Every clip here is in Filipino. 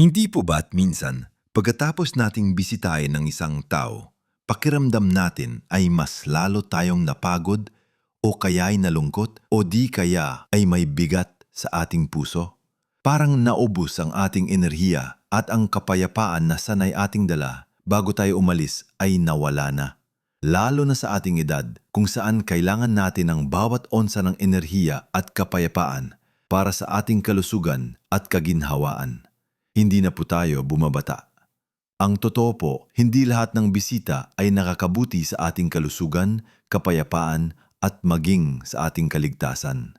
Hindi po ba't minsan, pagkatapos nating bisitahin ng isang tao, pakiramdam natin ay mas lalo tayong napagod o kaya'y nalungkot o di kaya ay may bigat sa ating puso? Parang naubos ang ating enerhiya at ang kapayapaan na sanay ating dala bago tayo umalis ay nawala na. Lalo na sa ating edad kung saan kailangan natin ng bawat onsa ng enerhiya at kapayapaan para sa ating kalusugan at kaginhawaan. Hindi na po tayo bumabata. Ang totoo po, hindi lahat ng bisita ay nakakabuti sa ating kalusugan, kapayapaan at maging sa ating kaligtasan.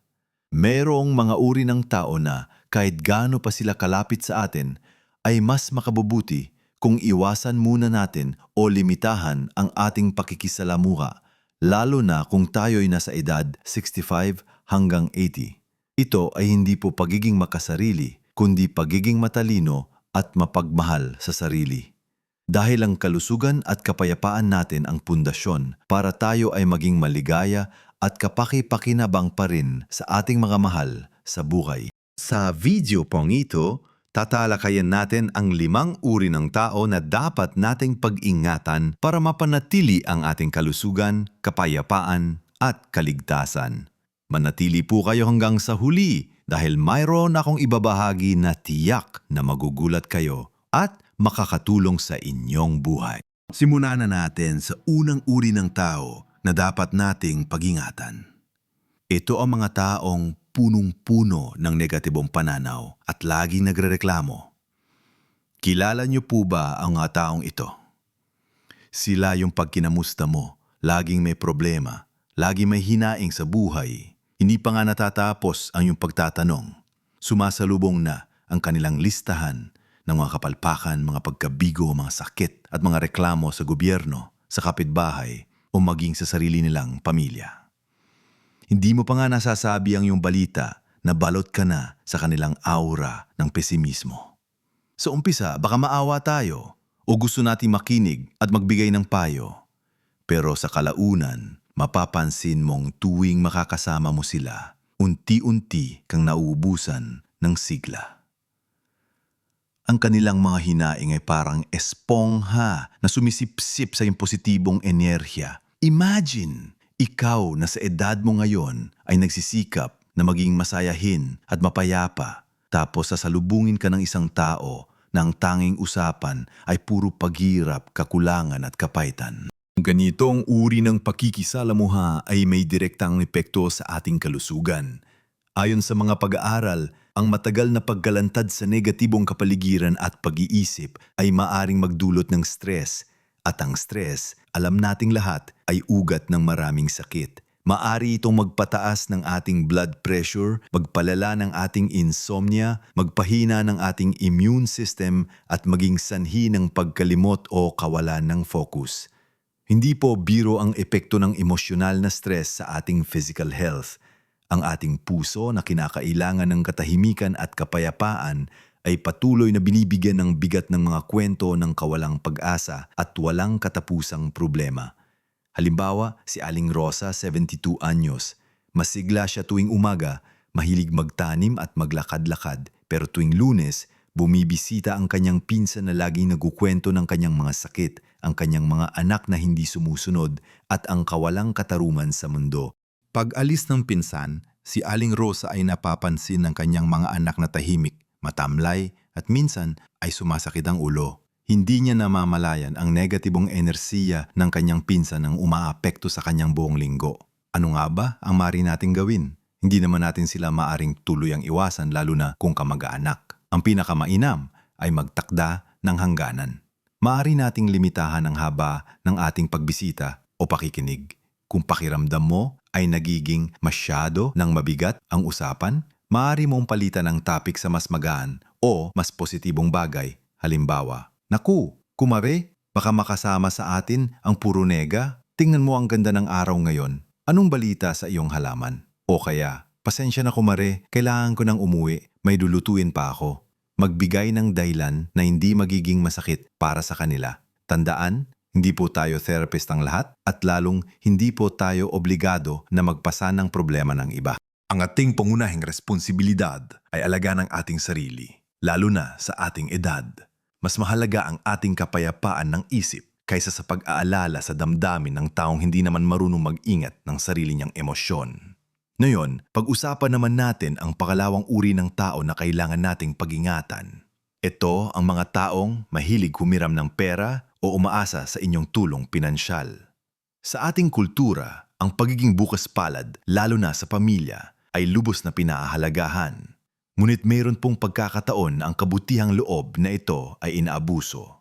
Merong mga uri ng tao na kahit gaano pa sila kalapit sa atin, ay mas makabubuti kung iwasan muna natin o limitahan ang ating pakikisalamuha, lalo na kung tayo'y nasa edad 65 hanggang 80. Ito ay hindi po pagiging makasarili, kundi pagiging matalino at mapagmahal sa sarili. Dahil ang kalusugan at kapayapaan natin ang pundasyon para tayo ay maging maligaya at kapaki-pakinabang pa rin sa ating mga mahal sa buhay. Sa video pong ito, tatalakayan natin ang limang uri ng tao na dapat nating pag-ingatan para mapanatili ang ating kalusugan, kapayapaan at kaligtasan. Manatili po kayo hanggang sa huli dahil mayroon akong ibabahagi na tiyak na magugulat kayo at makakatulong sa inyong buhay. Simulan na natin sa unang uri ng tao na dapat nating pag-ingatan. Ito ang mga taong punong-puno ng negatibong pananaw at laging nagrereklamo. Kilala niyo po ba ang mga taong ito? Sila yung pagkinamusta mo, laging may problema, laging may hinaing sa buhay. Hindi pa nga natatapos ang iyong pagtatanong. Sumasalubong na ang kanilang listahan ng mga kapalpakan, mga pagkabigo, mga sakit at mga reklamo sa gobyerno, sa kapitbahay o maging sa sarili nilang pamilya. Hindi mo pa nga nasasabi ang iyong balita na balot ka na sa kanilang aura ng pesimismo. Sa umpisa, baka maawa tayo o gusto nating makinig at magbigay ng payo. Pero sa kalaunan, mapapansin mong tuwing makakasama mo sila, unti-unti kang nauubusan ng sigla. Ang kanilang mga hinaing ay parang espongha na sumisipsip sa iyong positibong enerhiya. Imagine, ikaw na sa edad mo ngayon ay nagsisikap na maging masayahin at mapayapa tapos sasalubungin ka ng isang tao na ang tanging usapan ay puro paghirap, kakulangan at kapaitan. Ganitong uri ng pakikisalamuha ay may direktang epekto sa ating kalusugan. Ayon sa mga pag-aaral, ang matagal na paggalantad sa negatibong kapaligiran at pag-iisip ay maaring magdulot ng stress. At ang stress, alam nating lahat, ay ugat ng maraming sakit. Maari itong magpataas ng ating blood pressure, magpalala ng ating insomnia, magpahina ng ating immune system at maging sanhi ng pagkalimot o kawalan ng focus. Hindi po biro ang epekto ng emosyonal na stress sa ating physical health. Ang ating puso na kinakailangan ng katahimikan at kapayapaan ay patuloy na binibigyan ng bigat ng mga kwento ng kawalang pag-asa at walang katapusang problema. Halimbawa, si Aling Rosa, 72 anyos. Masigla siya tuwing umaga, mahilig magtanim at maglakad-lakad, pero tuwing lunes, bumibisita ang kanyang pinsan na laging nagkukwento ng kanyang mga sakit, ang kanyang mga anak na hindi sumusunod, at ang kawalang kataruman sa mundo. Pag alis ng pinsan, si Aling Rosa ay napapansin ng kanyang mga anak na tahimik, matamlay, at minsan ay sumasakit ang ulo. Hindi niya namamalayan ang negatibong enerhiya ng kanyang pinsan ang umaapekto sa kanyang buong linggo. Ano nga ba ang mari nating gawin? Hindi naman natin sila maaring tuluyang iwasan lalo na kung kamag-anak. Ang pinakamainam ay magtakda ng hangganan. Maari nating limitahan ang haba ng ating pagbisita o pakikinig. Kung pakiramdam mo ay nagiging masyado ng mabigat ang usapan, maaari mong palitan ang topic sa mas magaan o mas positibong bagay. Halimbawa, Naku, kumare, baka makasama sa atin ang puro nega. Tingnan mo ang ganda ng araw ngayon. Anong balita sa iyong halaman? O kaya, pasensya na kumare, kailangan ko nang umuwi, may lulutuin pa ako. Magbigay ng dahilan na hindi magiging masakit para sa kanila. Tandaan, hindi po tayo therapist ang lahat at lalong hindi po tayo obligado na magpasa ng problema ng iba. Ang ating pangunahing responsibilidad ay alaga ng ating sarili. lalo na sa ating edad. Mas mahalaga ang ating kapayapaan ng isip kaysa sa pag-aalala sa damdamin ng taong hindi naman marunong mag-ingat ng sarili niyang emosyon. Ngayon, pag-usapan naman natin ang pakalawang uri ng tao na kailangan nating pag-ingatan. Ito ang mga taong mahilig humiram ng pera o umaasa sa inyong tulong pinansyal. Sa ating kultura, ang pagiging bukas palad, lalo na sa pamilya, ay lubos na pinaahalagahan. Ngunit mayroon pong pagkakataon ang kabutihang loob na ito ay inaabuso.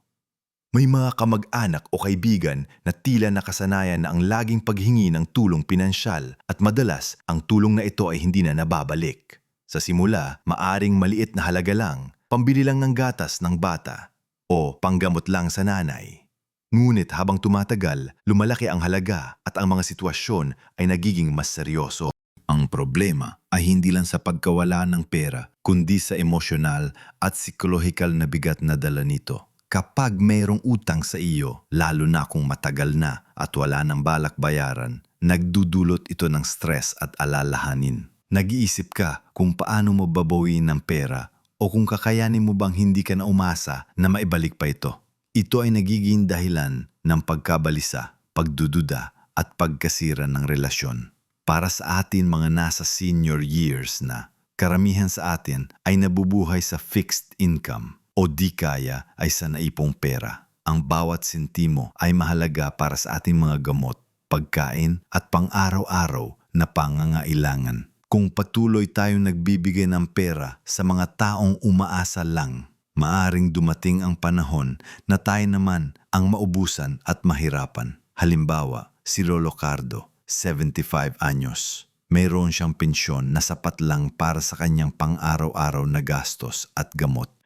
May mga kamag-anak o kaibigan na tila nakasanayan na ang laging paghingi ng tulong pinansyal at madalas ang tulong na ito ay hindi na nababalik. Sa simula, maaring maliit na halaga lang, pambili lang ng gatas ng bata o panggamot lang sa nanay. Ngunit habang tumatagal, lumalaki ang halaga at ang mga sitwasyon ay nagiging mas seryoso. Ang problema ay hindi lang sa pagkawala ng pera, kundi sa emosyonal at psikolohikal na bigat na dala nito. Kapag mayroong utang sa iyo, lalo na kung matagal na at wala ng balak bayaran, nagdudulot ito ng stress at alalahanin. Nag-iisip ka kung paano mo babawiin ng pera o kung kakayanin mo bang hindi ka na umasa na maibalik pa ito. Ito ay nagiging dahilan ng pagkabalisa, pagdududa at pagkasira ng relasyon. Para sa atin mga nasa senior years na, karamihan sa atin ay nabubuhay sa fixed income o di kaya ay sa naipong pera. Ang bawat sentimo ay mahalaga para sa ating mga gamot, pagkain at pang-araw-araw na pangangailangan. Kung patuloy tayong nagbibigay ng pera sa mga taong umaasa lang, maaring dumating ang panahon na tayo naman ang maubusan at mahirapan. Halimbawa, si Lolo Cardo, 75 anyos. Mayroon siyang pensyon na sapat lang para sa kanyang pang-araw-araw na gastos at gamot.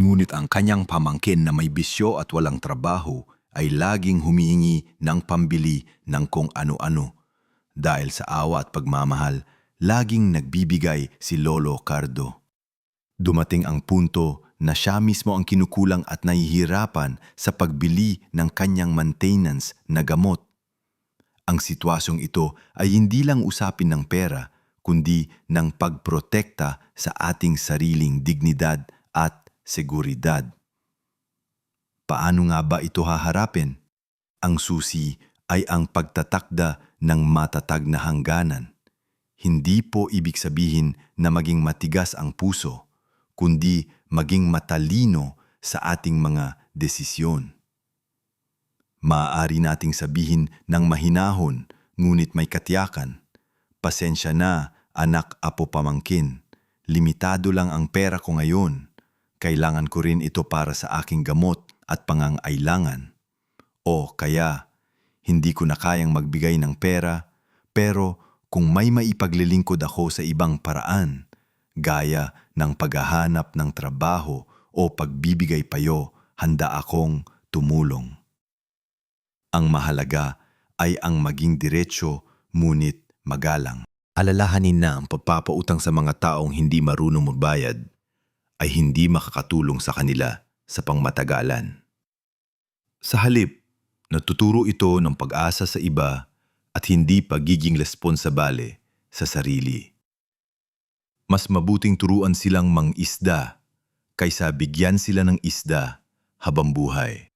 Ngunit ang kanyang pamangkin na may bisyo at walang trabaho ay laging humihingi ng pambili ng kung ano-ano. Dahil sa awa at pagmamahal, laging nagbibigay si Lolo Cardo. Dumating ang punto na siya mismo ang kinukulang at nahihirapan sa pagbili ng kanyang maintenance na gamot. Ang sitwasyong ito ay hindi lang usapin ng pera, kundi ng pagprotekta sa ating sariling dignidad at seguridad. Paano nga ba ito haharapin? Ang susi ay ang pagtatakda ng matatag na hangganan. Hindi po ibig sabihin na maging matigas ang puso, kundi maging matalino sa ating mga desisyon. Maaari nating sabihin ng mahinahon, ngunit may katiyakan. Pasensya na, anak apo pamangkin. Limitado lang ang pera ko ngayon. Kailangan ko rin ito para sa aking gamot at pangangailangan. O kaya, hindi ko na kayang magbigay ng pera, pero kung may maipaglilingkod ako sa ibang paraan, gaya ng paghahanap ng trabaho o pagbibigay payo, handa akong tumulong. Ang mahalaga ay ang maging diretsyo ngunit magalang. Alalahanin na ang pagpapautang sa mga taong hindi marunong magbayad ay hindi makakatulong sa kanila sa pangmatagalan. Sa halip, natuturo ito ng pag-asa sa iba at hindi pagiging responsabale sa sarili. Mas mabuting turuan silang mang-isda kaysa bigyan sila ng isda habang buhay.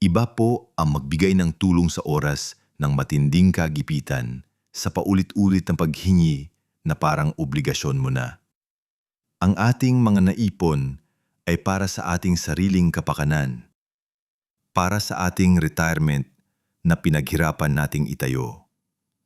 Iba po ang magbigay ng tulong sa oras ng matinding kagipitan sa paulit-ulit na paghingi na parang obligasyon mo na. Ang ating mga naipon ay para sa ating sariling kapakanan, para sa ating retirement na pinaghirapan nating itayo.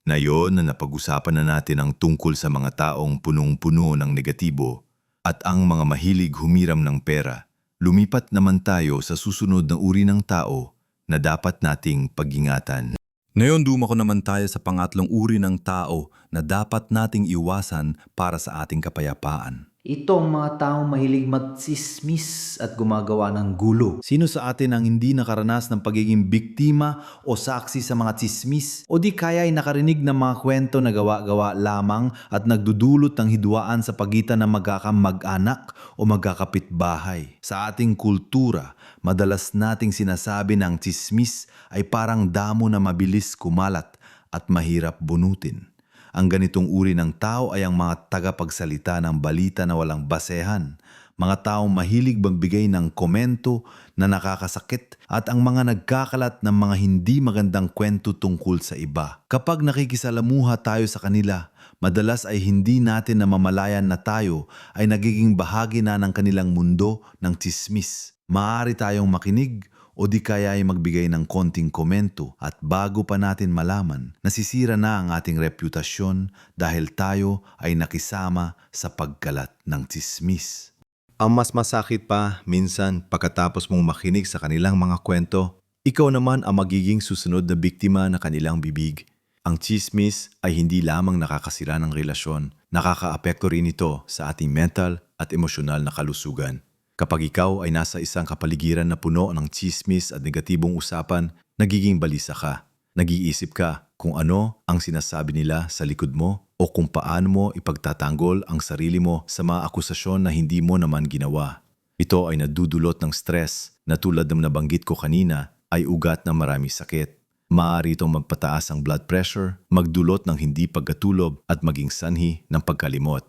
Na yon na napag-usapan na natin ang tungkol sa mga taong punong-puno ng negatibo at ang mga mahilig humiram ng pera. Lumipat naman tayo sa susunod na uri ng tao na dapat nating pag-ingatan. Ngayon duma ko naman tayo sa pangatlong uri ng tao na dapat nating iwasan para sa ating kapayapaan. Ito ang mga taong mahilig magsismis at gumagawa ng gulo. Sino sa atin ang hindi nakaranas ng pagiging biktima o saksi sa mga tsismis? O di kaya ay nakarinig ng mga kwento na gawa-gawa lamang at nagdudulot ng hidwaan sa pagitan ng magkakamag-anak o magkakapitbahay? Sa ating kultura, madalas nating sinasabi ng tsismis ay parang damo na mabilis kumalat at mahirap bunutin. Ang ganitong uri ng tao ay ang mga tagapagsalita ng balita na walang basehan, mga taong mahilig magbigay ng komento na nakakasakit at ang mga nagkakalat ng mga hindi magandang kwento tungkol sa iba. Kapag nakikisalamuha tayo sa kanila, madalas ay hindi natin namamalayan na tayo ay nagiging bahagi na ng kanilang mundo ng tsismis. Maaari tayong makinig o di kaya ay magbigay ng konting komento at bago pa natin malaman, nasisira na ang ating reputasyon dahil tayo ay nakisama sa pagkalat ng tsismis. Ang mas masakit pa, minsan pagkatapos mong makinig sa kanilang mga kwento, ikaw naman ang magiging susunod na biktima na kanilang bibig. Ang chismis ay hindi lamang nakakasira ng relasyon, nakakaapekto rin ito sa ating mental at emosyonal na kalusugan. Kapag ikaw ay nasa isang kapaligiran na puno ng chismis at negatibong usapan, nagiging balisa ka. Nag-iisip ka kung ano ang sinasabi nila sa likod mo o kung paano mo ipagtatanggol ang sarili mo sa mga akusasyon na hindi mo naman ginawa. Ito ay nadudulot ng stress na tulad ng nabanggit ko kanina ay ugat ng marami sakit. Maaari itong magpataas ang blood pressure, magdulot ng hindi pagkatulog at maging sanhi ng pagkalimot.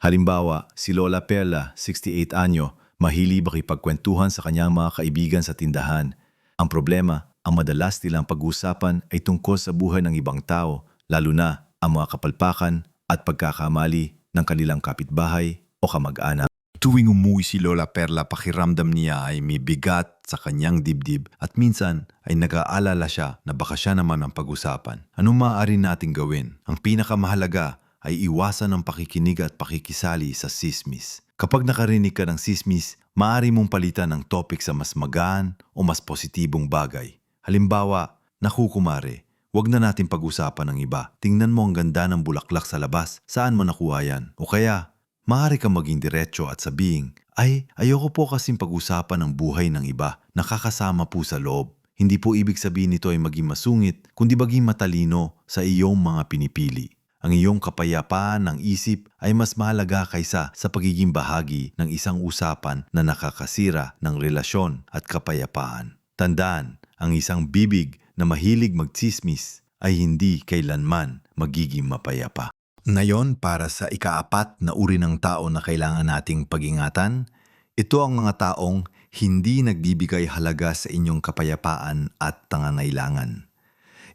Halimbawa, si Lola Perla, 68 anyo, mahili makipagkwentuhan sa kanyang mga kaibigan sa tindahan. Ang problema, ang madalas nilang pag-uusapan ay tungkol sa buhay ng ibang tao, lalo na ang mga kapalpakan at pagkakamali ng kanilang kapitbahay o kamag-anak. Tuwing umuwi si Lola Perla, pakiramdam niya ay may bigat sa kanyang dibdib at minsan ay nag-aalala siya na baka siya naman ang pag-usapan. Anong maaari nating gawin? Ang pinakamahalaga ay iwasan ang pakikinig at pakikisali sa sismis. Kapag nakarinig ka ng sismis, maaari mong palitan ng topic sa mas magaan o mas positibong bagay. Halimbawa, naku kumare, Huwag na natin pag-usapan ng iba. Tingnan mo ang ganda ng bulaklak sa labas. Saan mo nakuha yan? O kaya, maaari kang maging diretso at sabihin, ay, ayoko po kasing pag-usapan ng buhay ng iba. Nakakasama po sa loob. Hindi po ibig sabihin nito ay maging masungit, kundi maging matalino sa iyong mga pinipili. Ang iyong kapayapaan ng isip ay mas mahalaga kaysa sa pagiging bahagi ng isang usapan na nakakasira ng relasyon at kapayapaan. Tandaan, ang isang bibig na mahilig magtsismis ay hindi kailanman magiging mapayapa. Ngayon, para sa ikaapat na uri ng tao na kailangan nating pag-ingatan, ito ang mga taong hindi nagbibigay halaga sa inyong kapayapaan at tangangailangan.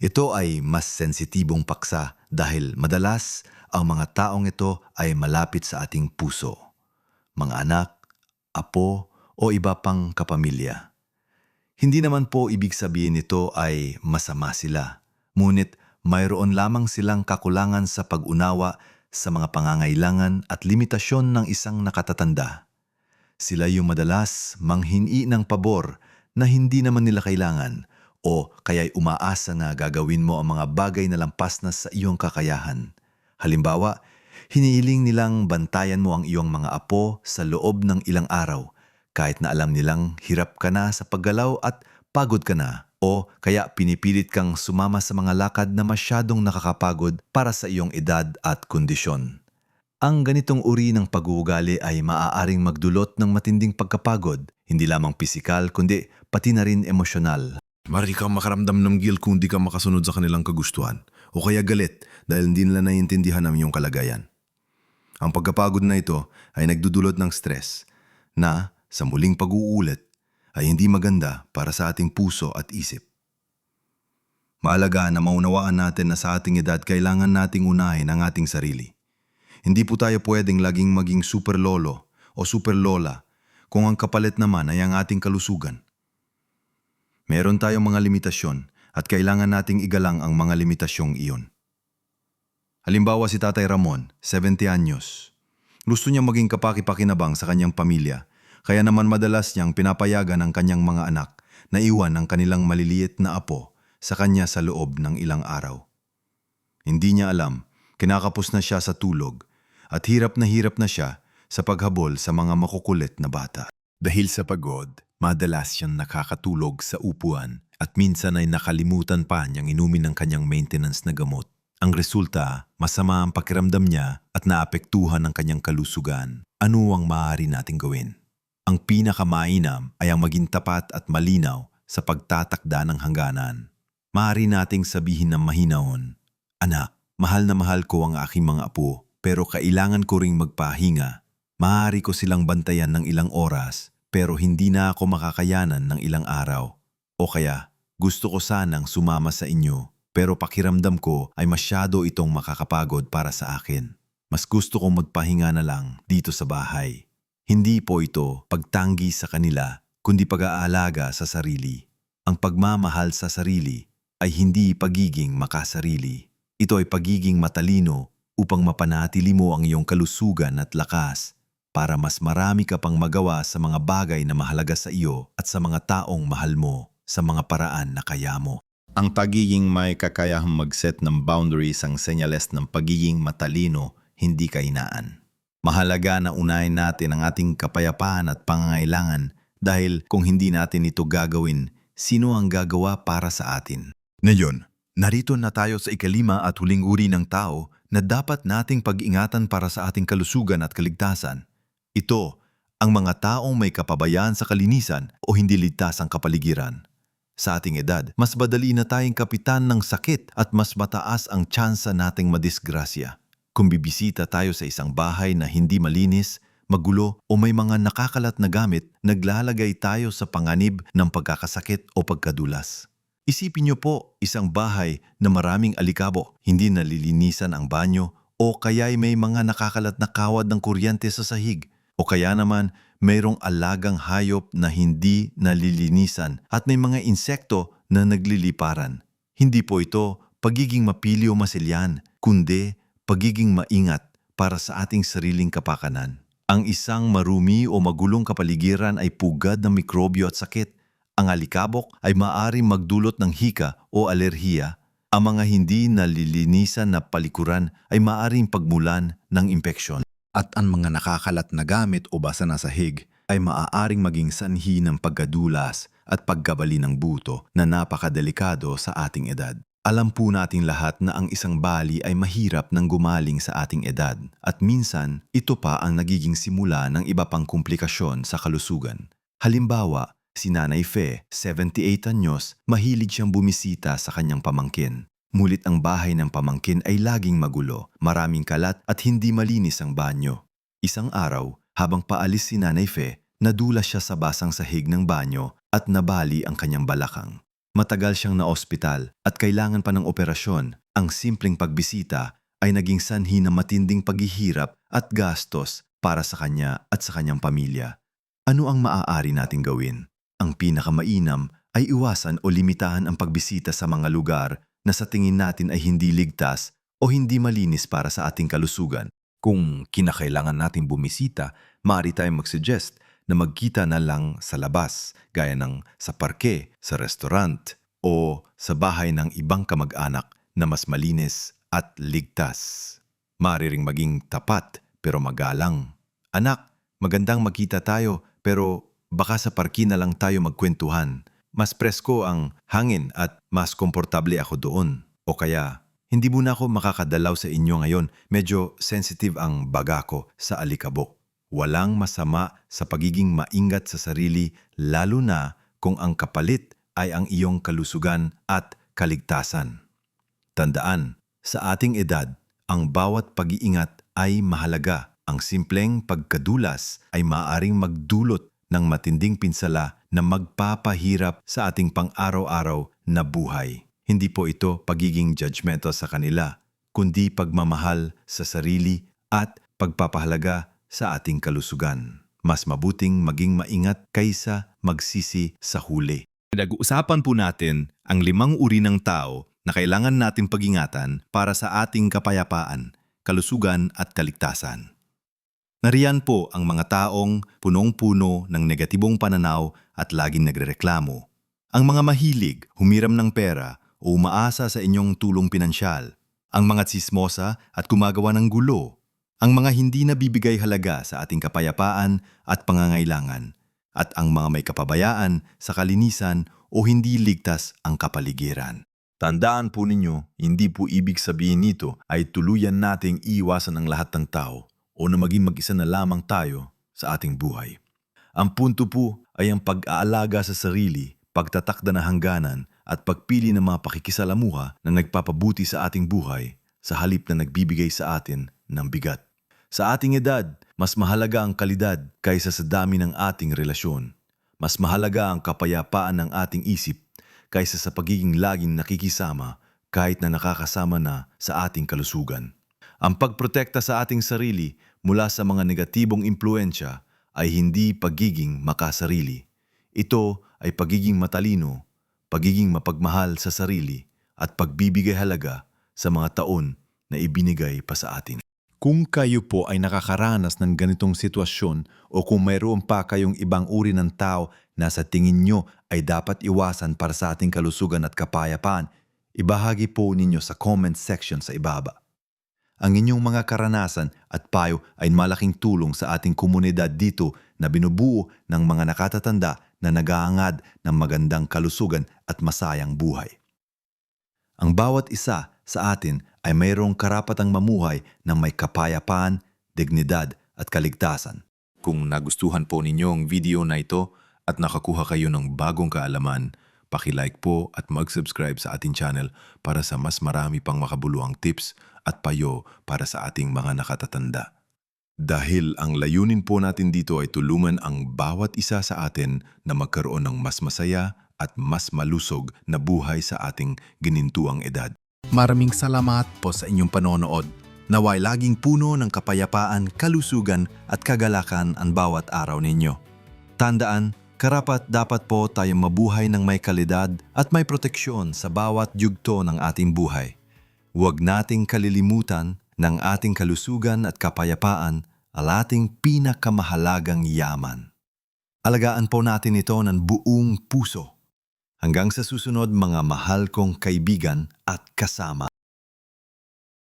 Ito ay mas sensitibong paksa dahil madalas ang mga taong ito ay malapit sa ating puso. Mga anak, apo o iba pang kapamilya. Hindi naman po ibig sabihin nito ay masama sila. Ngunit mayroon lamang silang kakulangan sa pag-unawa sa mga pangangailangan at limitasyon ng isang nakatatanda. Sila yung madalas manghingi ng pabor na hindi naman nila kailangan o kaya'y umaasa na gagawin mo ang mga bagay na lampas na sa iyong kakayahan. Halimbawa, hinihiling nilang bantayan mo ang iyong mga apo sa loob ng ilang araw kahit na alam nilang hirap ka na sa paggalaw at pagod ka na o kaya pinipilit kang sumama sa mga lakad na masyadong nakakapagod para sa iyong edad at kondisyon. Ang ganitong uri ng pag-uugali ay maaaring magdulot ng matinding pagkapagod, hindi lamang pisikal kundi pati na rin emosyonal. Mari kang makaramdam ng guilt kung di ka makasunod sa kanilang kagustuhan o kaya galit dahil hindi nila naiintindihan ang iyong kalagayan. Ang pagkapagod na ito ay nagdudulot ng stress na sa muling pag-uulit ay hindi maganda para sa ating puso at isip. Maalaga na maunawaan natin na sa ating edad kailangan nating unahin ang ating sarili. Hindi po tayo pwedeng laging maging super lolo o super lola kung ang kapalit naman ay ang ating kalusugan. Meron tayong mga limitasyon at kailangan nating igalang ang mga limitasyong iyon. Halimbawa si Tatay Ramon, 70 anyos. Gusto niya maging kapaki-pakinabang sa kanyang pamilya kaya naman madalas niyang pinapayagan ang kanyang mga anak na iwan ang kanilang maliliit na apo sa kanya sa loob ng ilang araw. Hindi niya alam, kinakapos na siya sa tulog at hirap na hirap na siya sa paghabol sa mga makukulit na bata. Dahil sa pagod, madalas siyang nakakatulog sa upuan at minsan ay nakalimutan pa niyang inumin ng kanyang maintenance na gamot. Ang resulta, masama ang pakiramdam niya at naapektuhan ang kanyang kalusugan. Ano ang maaari nating gawin? Ang pinakamainam ay ang maging tapat at malinaw sa pagtatakda ng hangganan. Maaari nating sabihin ng mahinahon, Anak, mahal na mahal ko ang aking mga apo, pero kailangan ko ring magpahinga. Maaari ko silang bantayan ng ilang oras pero hindi na ako makakayanan ng ilang araw. O kaya, gusto ko sanang sumama sa inyo pero pakiramdam ko ay masyado itong makakapagod para sa akin. Mas gusto kong magpahinga na lang dito sa bahay. Hindi po ito pagtanggi sa kanila kundi pag-aalaga sa sarili. Ang pagmamahal sa sarili ay hindi pagiging makasarili. Ito ay pagiging matalino upang mapanatili mo ang iyong kalusugan at lakas para mas marami ka pang magawa sa mga bagay na mahalaga sa iyo at sa mga taong mahal mo sa mga paraan na kaya mo. Ang pagiging may kakayahang mag-set ng boundaries ang senyales ng pagiging matalino, hindi kainaan. Mahalaga na unahin natin ang ating kapayapaan at pangangailangan dahil kung hindi natin ito gagawin, sino ang gagawa para sa atin? Ngayon, narito na tayo sa ikalima at huling uri ng tao na dapat nating pag-ingatan para sa ating kalusugan at kaligtasan. Ito, ang mga taong may kapabayaan sa kalinisan o hindi ligtas ang kapaligiran. Sa ating edad, mas madali na tayong kapitan ng sakit at mas mataas ang tsansa nating madisgrasya. Kung bibisita tayo sa isang bahay na hindi malinis, magulo o may mga nakakalat na gamit, naglalagay tayo sa panganib ng pagkakasakit o pagkadulas. Isipin niyo po isang bahay na maraming alikabo, hindi nalilinisan ang banyo o kaya'y may mga nakakalat na kawad ng kuryente sa sahig kaya naman mayroong alagang hayop na hindi nalilinisan at may mga insekto na nagliliparan. Hindi po ito pagiging mapili o masilyan, kundi pagiging maingat para sa ating sariling kapakanan. Ang isang marumi o magulong kapaligiran ay pugad ng mikrobyo at sakit. Ang alikabok ay maaring magdulot ng hika o alerhiya. Ang mga hindi nalilinisan na palikuran ay maaring pagmulan ng impeksyon at ang mga nakakalat na gamit o basa na sahig ay maaaring maging sanhi ng pagkadulas at pagkabali ng buto na napakadelikado sa ating edad. Alam po nating lahat na ang isang bali ay mahirap nang gumaling sa ating edad at minsan ito pa ang nagiging simula ng iba pang komplikasyon sa kalusugan. Halimbawa, si Nanay Fe, 78 anyos, mahilig siyang bumisita sa kanyang pamangkin. Mulit ang bahay ng pamangkin ay laging magulo, maraming kalat at hindi malinis ang banyo. Isang araw, habang paalis si Nanay Fe, nadulas siya sa basang sahig ng banyo at nabali ang kanyang balakang. Matagal siyang naospital at kailangan pa ng operasyon. Ang simpleng pagbisita ay naging sanhi ng matinding paghihirap at gastos para sa kanya at sa kanyang pamilya. Ano ang maaari nating gawin? Ang pinakamainam ay iwasan o limitahan ang pagbisita sa mga lugar na sa tingin natin ay hindi ligtas o hindi malinis para sa ating kalusugan. Kung kinakailangan natin bumisita, maaari tayong mag-suggest na magkita na lang sa labas, gaya ng sa parke, sa restaurant, o sa bahay ng ibang kamag-anak na mas malinis at ligtas. Maaari ring maging tapat pero magalang. Anak, magandang magkita tayo pero baka sa parki na lang tayo magkwentuhan. Mas presko ang hangin at mas komportable ako doon. O kaya, hindi muna ako makakadalaw sa inyo ngayon. Medyo sensitive ang baga ko sa alikabok. Walang masama sa pagiging maingat sa sarili lalo na kung ang kapalit ay ang iyong kalusugan at kaligtasan. Tandaan, sa ating edad, ang bawat pag-iingat ay mahalaga. Ang simpleng pagkadulas ay maaring magdulot ng matinding pinsala na magpapahirap sa ating pang-araw-araw na buhay. Hindi po ito pagiging judgmental sa kanila, kundi pagmamahal sa sarili at pagpapahalaga sa ating kalusugan. Mas mabuting maging maingat kaysa magsisi sa huli. Pinag-uusapan po natin ang limang uri ng tao na kailangan nating pag-ingatan para sa ating kapayapaan, kalusugan at kaligtasan. Nariyan po ang mga taong punong-puno ng negatibong pananaw at laging nagrereklamo. Ang mga mahilig, humiram ng pera o umaasa sa inyong tulong pinansyal. Ang mga tsismosa at gumagawa ng gulo. Ang mga hindi nabibigay halaga sa ating kapayapaan at pangangailangan. At ang mga may kapabayaan sa kalinisan o hindi ligtas ang kapaligiran. Tandaan po ninyo, hindi po ibig sabihin nito ay tuluyan nating iwasan ang lahat ng tao o na maging mag-isa na lamang tayo sa ating buhay. Ang punto po ay ang pag-aalaga sa sarili, pagtatakda na hangganan at pagpili ng mga pakikisalamuha na nagpapabuti sa ating buhay sa halip na nagbibigay sa atin ng bigat. Sa ating edad, mas mahalaga ang kalidad kaysa sa dami ng ating relasyon. Mas mahalaga ang kapayapaan ng ating isip kaysa sa pagiging laging nakikisama kahit na nakakasama na sa ating kalusugan. Ang pagprotekta sa ating sarili mula sa mga negatibong impluensya ay hindi pagiging makasarili. Ito ay pagiging matalino, pagiging mapagmahal sa sarili at pagbibigay halaga sa mga taon na ibinigay pa sa atin. Kung kayo po ay nakakaranas ng ganitong sitwasyon o kung mayroon pa kayong ibang uri ng tao na sa tingin nyo ay dapat iwasan para sa ating kalusugan at kapayapaan, ibahagi po ninyo sa comment section sa ibaba. Ang inyong mga karanasan at payo ay malaking tulong sa ating komunidad dito na binubuo ng mga nakatatanda na nag-aangad ng magandang kalusugan at masayang buhay. Ang bawat isa sa atin ay mayroong karapatang mamuhay ng may kapayapaan, dignidad at kaligtasan. Kung nagustuhan po ninyo ang video na ito at nakakuha kayo ng bagong kaalaman, pakilike po at mag-subscribe sa ating channel para sa mas marami pang makabuluang tips at payo para sa ating mga nakatatanda. Dahil ang layunin po natin dito ay tulungan ang bawat isa sa atin na magkaroon ng mas masaya at mas malusog na buhay sa ating ginintuang edad. Maraming salamat po sa inyong panonood. Naway laging puno ng kapayapaan, kalusugan at kagalakan ang bawat araw ninyo. Tandaan, karapat dapat po tayong mabuhay ng may kalidad at may proteksyon sa bawat yugto ng ating buhay. Huwag nating kalilimutan ng ating kalusugan at kapayapaan ang ating pinakamahalagang yaman. Alagaan po natin ito ng buong puso. Hanggang sa susunod mga mahal kong kaibigan at kasama.